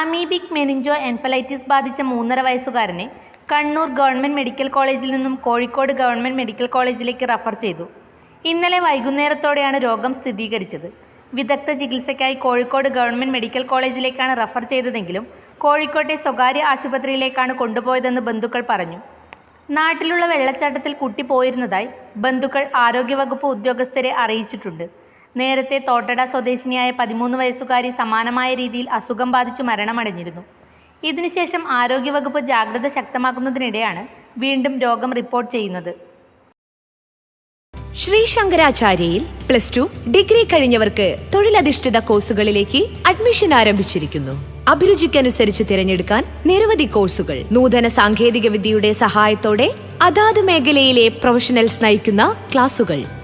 Amoebic meningo എൻഫലൈറ്റിസ് ബാധിച്ച മൂന്നര വയസ്സുകാരനെ Kannur government medical കോളേജിൽ നിന്നും കോഴിക്കോട് ഗവൺമെന്റ് മെഡിക്കൽ കോളേജിലേക്ക് റഫർ ചെയ്തു. ഇന്നലെ വൈകുന്നേരത്തോടെയാണ് രോഗം സ്ഥിരീകരിച്ചത്. വിദഗ്ധ ചികിത്സയ്ക്കായി കോഴിക്കോട് ഗവൺമെന്റ് മെഡിക്കൽ കോളേജിലേക്കാണ് റഫർ ചെയ്തതെങ്കിലും കോഴിക്കോട്ടെ സ്വകാര്യ ആശുപത്രിയിലേക്കാണ് കൊണ്ടുപോയതെന്ന് ബന്ധുക്കൾ പറഞ്ഞു. നാട്ടിലുള്ള വെള്ളച്ചാട്ടത്തിൽ കുട്ടി പോയിരുന്നതായി ബന്ധുക്കൾ ആരോഗ്യവകുപ്പ് ഉദ്യോഗസ്ഥരെ അറിയിച്ചിട്ടുണ്ട്. നേരത്തെ തോട്ടട സ്വദേശിനിയായ പതിമൂന്ന് വയസ്സുകാരി സമാനമായ രീതിയിൽ അസുഖം ബാധിച്ചു മരണമടഞ്ഞിരുന്നു. ഇതിനുശേഷം ആരോഗ്യവകുപ്പ് ജാഗ്രത ശക്തമാക്കുന്നതിനിടെയാണ് വീണ്ടും രോഗം റിപ്പോർട്ട് ചെയ്യുന്നത്. ശ്രീ ശങ്കരാചാര്യയിൽ പ്ലസ് ടു ഡിഗ്രി കഴിഞ്ഞവർക്ക് തൊഴിലധിഷ്ഠിത കോഴ്സുകളിലേക്ക് അഡ്മിഷൻ ആരംഭിച്ചിരിക്കുന്നു. അഭിരുചിക്കനുസരിച്ച് തിരഞ്ഞെടുക്കാൻ നിരവധി കോഴ്സുകൾ. നൂതന സാങ്കേതിക വിദ്യയുടെ സഹായത്തോടെ അതാത് മേഖലയിലെ പ്രൊഫഷണൽസ് നയിക്കുന്ന ക്ലാസുകൾ.